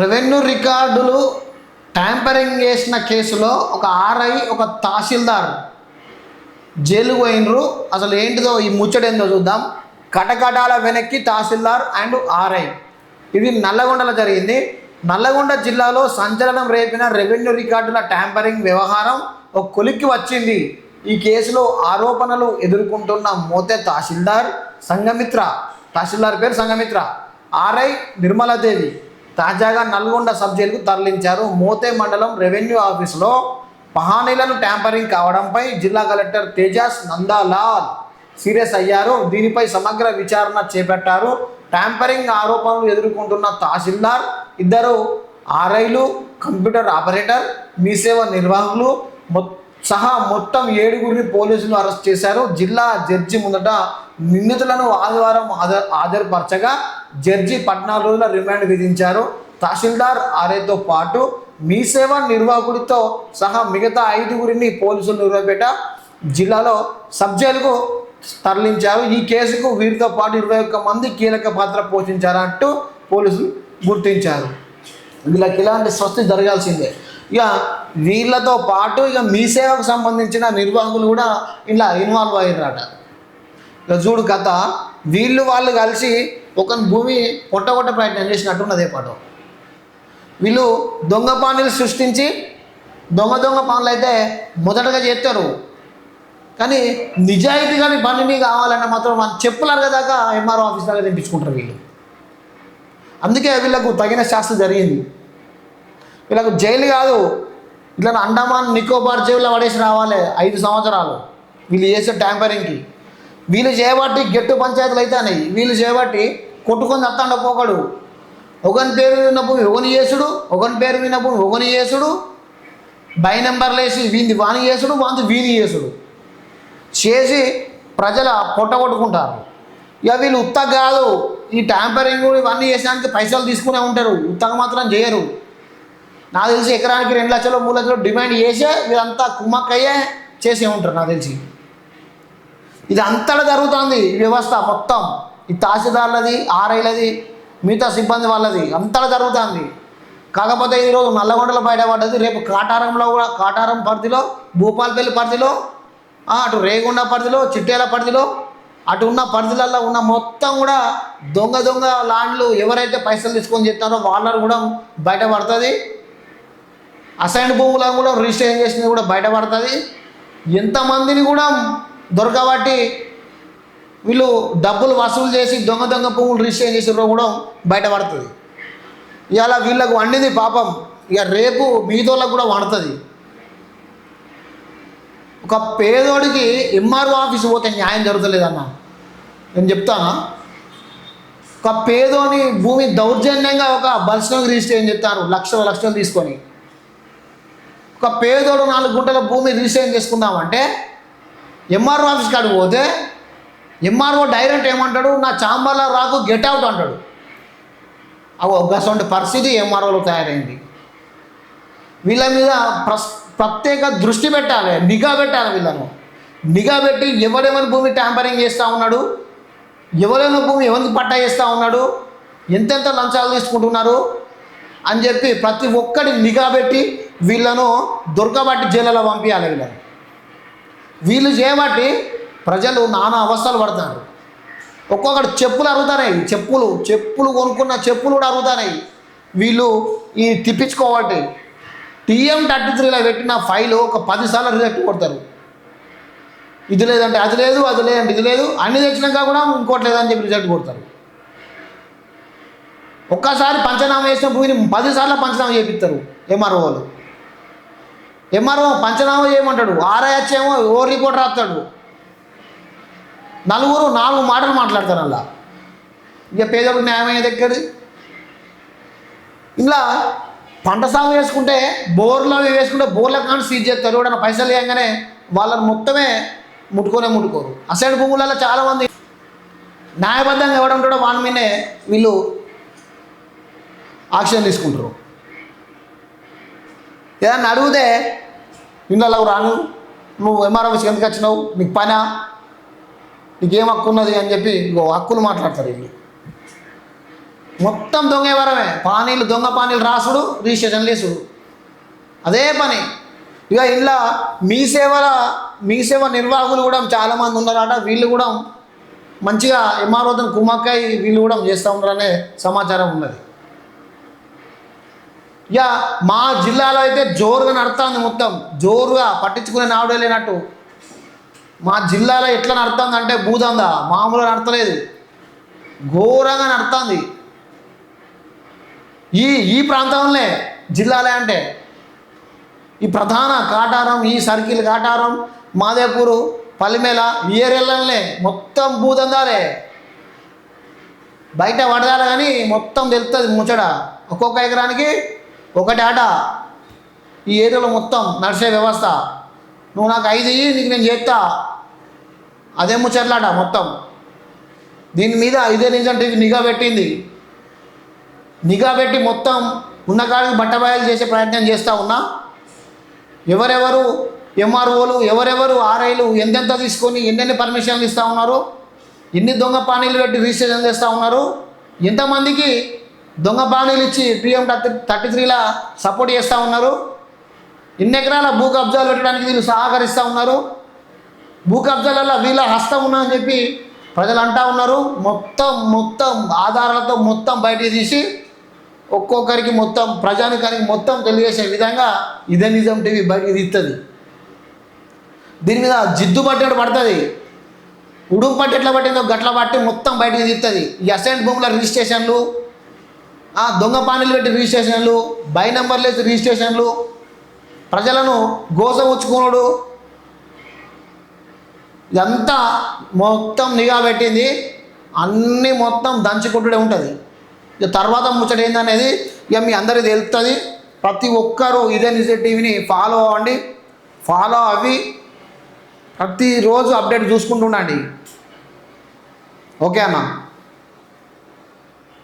Revenue రికార్డులు tampering చేసిన కేసులో ఒక ఆర్ఐ ఒక తహసీల్దార్ జైలు పోయినరు. అసలు ఏంటిదో ఈ ముచ్చటేందో చూద్దాం. కటకటాల వెనక్కి తహసీల్దార్ అండ్ ఆర్ఐ. ఇది నల్లగొండలో జరిగింది. నల్లగొండ జిల్లాలో సంచలనం రేపిన రెవెన్యూ రికార్డుల ట్యాంపరింగ్ వ్యవహారం ఒక కొలిక్కి వచ్చింది. ఈ కేసులో ఆరోపణలు ఎదుర్కొంటున్న మోతే తహసీల్దార్ సంగమిత్ర తహసీల్దార్ పేరు సంగమిత్ర ఆర్ఐ నిర్మలాదేవి తాజాగా నల్గొండ సబ్ జైలుకు తరలించారు. మోతే మండలం రెవెన్యూ ఆఫీసులో పహానీలను ట్యాంపరింగ్ కావడంపై జిల్లా కలెక్టర్ తేజాస్ నందాలాల్ సీరియస్ అయ్యారు. దీనిపై సమగ్ర విచారణ చేపట్టారు. ట్యాంపరింగ్ ఆరోపణలు ఎదుర్కొంటున్న తహసీల్దార్ ఇద్దరు ఆర్ఐలు కంప్యూటర్ ఆపరేటర్ మీ సేవ నిర్వాహకులు సహా మొత్తం ఏడుగురిని పోలీసులు అరెస్ట్ చేశారు. జిల్లా జడ్జి ముందట నిందితులను ఆదివారం హాజరు హాజరుపరచగా జడ్జి పద్నాలుగు రోజుల రిమాండ్ విధించారు. తహసీల్దార్ ఆర్ఏతో పాటు మీ సేవ నిర్వాహకుడితో సహా మిగతా ఐదుగురిని పోలీసులు నిర్వహపేట జిల్లాలో సబ్ జైలుకు తరలించారు. ఈ కేసుకు వీరితో పాటు ఇరవై ఒక్క మంది కీలక పాత్ర పోషించారంటూ పోలీసులు గుర్తించారు. వీళ్ళకి ఇలాంటి స్వస్తి జరగాల్సిందే. ఇక వీళ్ళతో పాటు ఇక మీ సేవకు సంబంధించిన నిర్వాహకులు కూడా ఇలా ఇన్వాల్వ్ అయ్యారట ఇక చూడు కథ వీళ్ళు వాళ్ళు కలిసి ఒక భూమి పొట్టగొట్ట ప్రయత్నం చేసినట్టు అదే పాఠం. వీళ్ళు దొంగ పానీలు సృష్టించి దొంగ దొంగ పనులు అయితే మొదటగా చేస్తారు. కానీ నిజాయితీ కానీ పనిని కావాలంటే మాత్రం మనం చెప్పులు అరగదాకా ఎంఆర్ఓ ఆఫీస్ దగ్గర తెప్పించుకుంటారు వీళ్ళు. అందుకే వీళ్ళకు తగిన శాస్త్ర జరిగింది. వీళ్ళకు జైలు కాదు ఇట్లా అండమాన్ నికోబార్ జైల్లో పడేసి రావాలి ఐదు సంవత్సరాలు. వీళ్ళు చేసే ట్యాంపరింగ్కి. వీళ్ళు చేయబట్టి గెట్టు పంచాయతీలు అవుతాయి వీళ్ళు చేయబట్టి కొట్టుకొని తత్తాండ పోకడు. ఒకని పేరు విన్న భూమి ఒకని చేసుడు ఒకని పేరు విన్న భూమి ఒకని చేసుడు. బై నెంబర్లు వేసి వీంది వాని చేసుడు వాంది వీని చేసుడు. చేసి ప్రజల పొట్ట కొట్టుకుంటారు. ఇక వీళ్ళు ఉత్త కాదు. ఈ ట్యాంపరింగ్ ఇవన్నీ చేసేదానికి పైసలు తీసుకునే ఉంటారు. ఉత్తగ మాత్రం చేయరు. నాకు తెలిసి ఎకరానికి రెండు లక్షలు మూడు లక్షలు డిమాండ్ చేసే వీళ్ళంతా కుమ్మక్కయ్యే చేసే ఉంటారు నాకు తెలిసి. ఇది అంతటా జరుగుతుంది వ్యవస్థ మొత్తం. ఈ తహసీల్దార్లది ఆర్ఐలది మిగతా సిబ్బంది వాళ్ళది అంతా జరుగుతుంది. కాకపోతే ఈరోజు నల్లగొండలో బయటపడ్డది రేపు కాటారంలో కూడా కాటారం పరిధిలో భూపాల్పల్లి పరిధిలో అటు రేగుండ పరిధిలో చిట్టేల పరిధిలో అటు ఉన్న పరిధిలలో ఉన్న మొత్తం కూడా దొంగ దొంగ లాండ్లు ఎవరైతే పైసలు తీసుకొని చెప్తారో వాళ్ళని కూడా బయటపడుతుంది. అసైన్ భూములను కూడా రిజిస్ట్రేషన్ చేసింది కూడా బయటపడుతుంది. ఎంతమందిని కూడా దొరకబట్టి వీళ్ళు డబ్బులు వసూలు చేసి దొంగ దొంగ పువ్వులు రిజిస్ట్రేషన్ చేసిన కూడా బయటపడుతుంది. ఇవాళ వీళ్ళకు వండింది పాపం. ఇక రేపు మిగతోళ్ళకు కూడా వండుతుంది. ఒక పేదోడికి ఎంఆర్ఓ ఆఫీస్ పోతే న్యాయం జరుగుతలేదన్న. నేను చెప్తానా? ఒక పేదోని భూమి దౌర్జన్యంగా ఒక బల్స్లో రిజిస్ట్రేషన్ చెప్తారు. లక్షల లక్షలు తీసుకొని. ఒక పేదోడు నాలుగు గుంటల భూమి రిజిస్ట్రేషన్ చేసుకుందామంటే ఎంఆర్ఓ ఆఫీస్ కాడికి పోతే ఎంఆర్ఓ డైరెక్ట్ ఏమంటాడు? నా చాంబర్లో రాకు గెట్ అవుట్ అంటాడు. అవి అటువంటి పరిస్థితి ఎంఆర్ఓలో తయారైంది. వీళ్ళ మీద ప్రస్ ప్రత్యేక దృష్టి పెట్టాలి నిఘా పెట్టాలి వీళ్ళను. నిఘా పెట్టి ఎవరెవరి భూమి ట్యాంపరింగ్ చేస్తూ ఉన్నాడు? ఎవరైనా భూమి ఎవరికి పట్టా చేస్తూ ఉన్నాడు? ఎంతెంత లంచాలు తీసుకుంటున్నారు? అని చెప్పి ప్రతి ఒక్కటి నిఘా పెట్టి వీళ్ళను దొరకబట్టి జైలులో పంపించాలి వీళ్ళని. వీళ్ళు చేయబట్టి ప్రజలు నానా అవస్థలు పడతారు. ఒక్కొక్కటి చెప్పులు అరుగుతున్నాయి చెప్పులు చెప్పులు కొనుక్కున్న చెప్పులు కూడా అరుగుతున్నాయి వీళ్ళు ఈ తిప్పించుకోవాలి టీఎం థర్టీ త్రీలో పెట్టిన ఫైల్ ఒక పదిసార్లు రిజెక్ట్ కొడతారు. ఇది లేదంటే అది లేదు అది లేదంటే ఇది లేదు అన్ని తెచ్చినాక కూడా ఇంకోటి లేదని చెప్పి రిజెక్ట్ కొడతారు. ఒక్కసారి పంచనామా చేసిన భూమిని పదిసార్లు పంచనామా చేపిస్తారు ఎంఆర్ఓ వాళ్ళు. ఎంఆర్ఓ పంచనామా చేయమంటాడు. ఆర్ఐహెచ్ ఏమో ఓ రిపోర్ట్ రాస్తాడు? నలుగురు నాలుగు మాటలు మాట్లాడతారు అలా ఇక పేదోడు న్యాయం దగ్గర. ఇలా పంట సాగు వేసుకుంటే బోర్లో అవి వేసుకుంటే బోర్ల కానీ సీజ్ చేస్తారు. ఎవడన్నా పైసలు వేయగానే వాళ్ళని మొత్తమే ముట్టుకోనే ముట్టుకోరు. అసైడ్ భూములలో చాలామంది న్యాయబద్ధంగా ఎవడంటాడో వాని మీదే వీళ్ళు ఆక్షన్ తీసుకుంటారు. ఏదన్నా అడిగితే ఇంట్లో రాను? నువ్వు ఎంఆర్ఓకి ఎందుకు వచ్చినావు? నీకు పనా? నీకేం హక్కు ఉన్నది అని చెప్పి ఇంకో హక్కులు మాట్లాడతారు వీళ్ళు. మొత్తం దొంగ వరమే పానీలు దొంగ పానీలు రాసుడు రిజిస్ట్రేషన్ లేసుడు అదే పని. ఇక ఇలా మీ సేవల మీ సేవ నిర్వాహకులు కూడా చాలామంది ఉన్నారట. వీళ్ళు కూడా మంచిగా ఎంఆర్ఓతో కుమ్మక్కై వీళ్ళు కూడా చేస్తూ ఉన్నారనే సమాచారం ఉన్నది. ఇక మా జిల్లాలో అయితే జోరుగా నడుతుంది మొత్తం. జోరుగా పట్టించుకునే నావుడే లేనట్టు. మా జిల్లాలో ఎట్లా నడుతుంది అంటే భూదందా? మామూలుగా నడతలేదు. ఘోరంగా నడుతుంది. ఈ ఈ ప్రాంతంలో జిల్లాలే అంటే. ఈ ప్రధాన కాటారం ఈ సర్కిల్ కాటారం మాదేపూరు పల్లిమేల ఈ ఏరియాలనే మొత్తం భూదందాలే. బయట పడదాలి కానీ మొత్తం తెలుస్తుంది ముచ్చట. ఒక్కొక్క ఎకరానికి ఒకటి ఆట. ఈ ఏరియాలో మొత్తం నడిచే వ్యవస్థ. నువ్వు నాకు ఐదు ఇయ్యి నీకు నేను చేస్తా అదే ముచ్చట్లాట మొత్తం. దీని మీద ఇదే నిజం టీవీ నిఘా పెట్టింది. నిఘా పెట్టి మొత్తం ఉన్న కాడికి బట్టబయలు చేసే ప్రయత్నం చేస్తూ ఉన్నా. ఎవరెవరు ఎంఆర్ఓలు ఎవరెవరు ఆర్ఐలు ఎంతెంత తీసుకొని ఎన్నెన్ని పర్మిషన్లు ఇస్తూ ఉన్నారు ఎన్ని దొంగ పానీలు పెట్టి రిజిస్ట్రేషన్ చేస్తూ ఉన్నారు ఎంతమందికి దొంగ పానీలు ఇచ్చి పిఎం థర్టీ త్రీలా సపోర్ట్ చేస్తూ ఉన్నారు ఎన్ని ఎకరాల భూ కబ్జాలు పెట్టడానికి వీళ్ళు సహకరిస్తూ ఉన్నారు. భూ కబ్జాలలో వీళ్ళ హస్తం ఉన్నా అని చెప్పి ప్రజలు అంటా ఉన్నారు. మొత్తం మొత్తం ఆధారాలతో మొత్తం బయటికి తీసి ఒక్కొక్కరికి మొత్తం ప్రజానికానికి మొత్తం తెలియజేసే విధంగా ఇదే నిజం టీవీ బయటికి తీస్తుంది దీని మీద జిద్దు పట్టేడు పడుతుంది. ఉడుము పట్టి ఎట్లా పట్టిందో గట్ల పట్టి మొత్తం బయటికి తీస్తుంది ఈ అసెంట్ భూముల రిజిస్ట్రేషన్లు ఆ దొంగ పానీలు పెట్టి రిజిస్ట్రేషన్లు బై నెంబర్లు వేసి రిజిస్ట్రేషన్లు ప్రజలను గోసవుచ్చుకునుడు ఇదంతా మొత్తం నిఘా పెట్టింది. అన్నీ మొత్తం దంచుకుంటూనే ఉంటుంది. ఇక తర్వాత ముచ్చట ఏందనేది ఇక మీ అందరికీ తెలుస్తుంది ప్రతి ఒక్కరూ ఇదే నిజ టీవీని ఫాలో అవ్వండి. ఫాలో అవి ప్రతిరోజు అప్డేట్ చూసుకుంటూ ఉండండి ఓకే అన్నా.